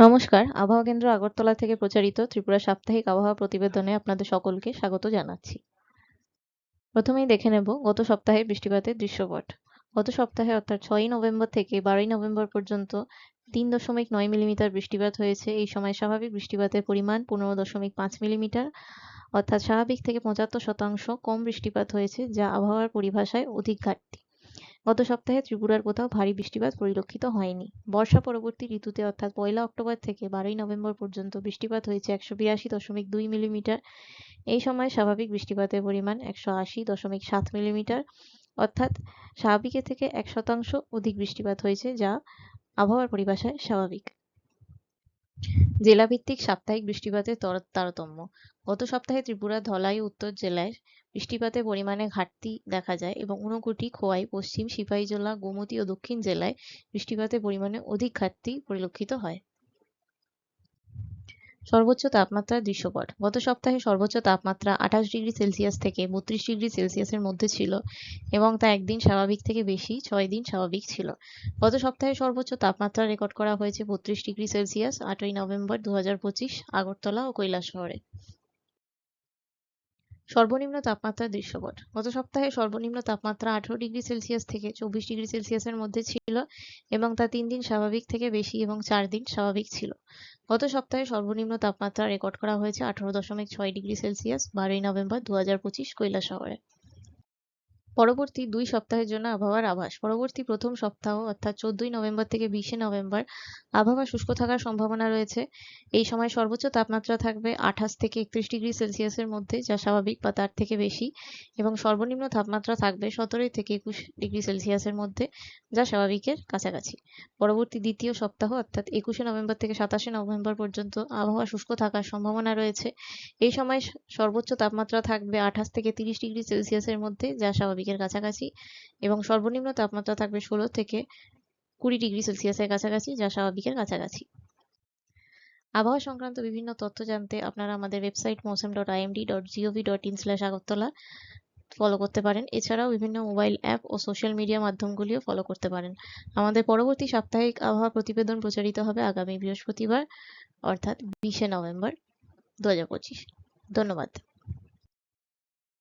নমস্কার। আবহাওয়া কেন্দ্র আগরতলা থেকে প্রচারিত ত্রিপুরা সাপ্তাহিক আবহাওয়া প্রতিবেদনে আপনাদের সকলকে স্বাগত জানাচ্ছি। প্রথমেই দেখে নেব গত সপ্তাহে বৃষ্টিপাতের দৃশ্যপট। গত সপ্তাহে অর্থাৎ ছয়ই নভেম্বর থেকে বারোই নভেম্বর পর্যন্ত তিন দশমিক নয় মিলিমিটার বৃষ্টিপাত হয়েছে। এই সময় স্বাভাবিক বৃষ্টিপাতের পরিমাণ পনেরো দশমিক পাঁচ মিলিমিটার, অর্থাৎ স্বাভাবিক থেকে পঁচাত্তর শতাংশ কম বৃষ্টিপাত হয়েছে, যা আবহাওয়ার পরিভাষায় অধিক ঘাটতি। গত সপ্তাহে ত্রিপুরার কোথাও ভারী বৃষ্টিপাত পরিলক্ষিত হয়নি। বর্ষা পরবর্তী ঋতুতে, অর্থাৎ পয়লা অক্টোবর থেকে বারোই নভেম্বর পর্যন্ত বৃষ্টিপাত হয়েছে একশো বিরাশি দশমিক দুই মিলিমিটার। এই সময় স্বাভাবিক বৃষ্টিপাতের পরিমাণ একশো আশি দশমিক সাত মিলিমিটার, অর্থাৎ স্বাভাবিকের থেকে এক শতাংশ অধিক বৃষ্টিপাত হয়েছে, যা আবহাওয়ার পরিভাষায় স্বাভাবিক। জেলাভিত্তিক সাপ্তাহিক বৃষ্টিপাতের তর- তারতম্য। গত সপ্তাহে ত্রিপুরা, ধলাই, উত্তর জেলায় বৃষ্টিপাতের পরিমাণে ঘাটতি দেখা যায় এবং ঊনকোটি খোয়াই, পশ্চিম সিপাহীজলা, গোমতী ও দক্ষিণ জেলায় বৃষ্টিপাতের পরিমাণে অধিক ঘাটতি পরিলক্ষিত হয়। সর্বোচ্চ তাপমাত্রা দৃশ্যপট। গত সপ্তাহে সর্বোচ্চ তাপমাত্রা আঠাশ ডিগ্রি সেলসিয়াস থেকে বত্রিশ ডিগ্রি সেলসিয়াসের মধ্যে ছিল এবং তা একদিন স্বাভাবিক থেকে বেশি, ছয় দিন স্বাভাবিক ছিল। গত সপ্তাহে সর্বোচ্চ তাপমাত্রা রেকর্ড করা হয়েছে বত্রিশ ডিগ্রি সেলসিয়াস, আটই নভেম্বর দু হাজার পঁচিশ, আগরতলা ও কৈলাসহরে। সর্বনিম্ন তাপমাত্রা দৃশ্যপট। গত সপ্তাহে সর্বনিম্ন তাপমাত্রা আঠারো ডিগ্রি সেলসিয়াস থেকে চব্বিশ ডিগ্রি সেলসিয়াসের মধ্যে ছিল এবং তা তিন দিন স্বাভাবিক থেকে বেশি এবং চার দিন স্বাভাবিক ছিল। গত সপ্তাহে সর্বনিম্ন তাপমাত্রা রেকর্ড করা হয়েছে আঠারো দশমিক ছয় ডিগ্রি সেলসিয়াস, বারোই নভেম্বর দু হাজার পঁচিশ কৈলাসহরে। পরবর্তী দুই সপ্তাহের জন্য আবহাওয়ার আভাস। পরবর্তী প্রথম সপ্তাহ, অর্থাৎ চোদ্দই নভেম্বর থেকে বিশে নভেম্বর, আবহাওয়া শুষ্ক থাকার সম্ভাবনা রয়েছে। এই সময় সর্বোচ্চ তাপমাত্রা থাকবে আঠাশ থেকে একত্রিশ ডিগ্রি সেলসিয়াসের মধ্যে, যা স্বাভাবিক বা তার থেকে বেশি, এবং সর্বনিম্ন তাপমাত্রা থাকবে সতেরোই থেকে একুশ ডিগ্রি সেলসিয়াসের মধ্যে, যা স্বাভাবিকের কাছাকাছি। পরবর্তী দ্বিতীয় সপ্তাহ, অর্থাৎ একুশে নভেম্বর থেকে সাতাশে নভেম্বর পর্যন্ত আবহাওয়া শুষ্ক থাকার সম্ভাবনা রয়েছে। এই সময় সর্বোচ্চ তাপমাত্রা থাকবে আঠাশ থেকে তিরিশ ডিগ্রি সেলসিয়াসের মধ্যে, যা স্বাভাবিকের কাছাকাছি এবং সর্বনিম্ন তাপমাত্রা থাকবে ষোলো থেকে কুড়ি ডিগ্রি সেলসিয়াসের কাছাকাছি, যা স্বাভাবিকের কাছাকাছি। আবহাওয়া সংক্রান্ত বিভিন্ন তথ্য জানতে আপনারা আমাদের website Mausam dot IMD dot GOV dot in slash Agartala follow করতে পারেন। এছাড়াও বিভিন্ন মোবাইল অ্যাপ ও সোশ্যাল মিডিয়া মাধ্যমগুলিও ফলো করতে পারেন। আমাদের পরবর্তী সাপ্তাহিক আবহাওয়া প্রতিবেদন প্রচারিত হবে আগামী বৃহস্পতিবার, অর্থাৎ বিশে নভেম্বর, দু হাজার পঁচিশ। ধন্যবাদ।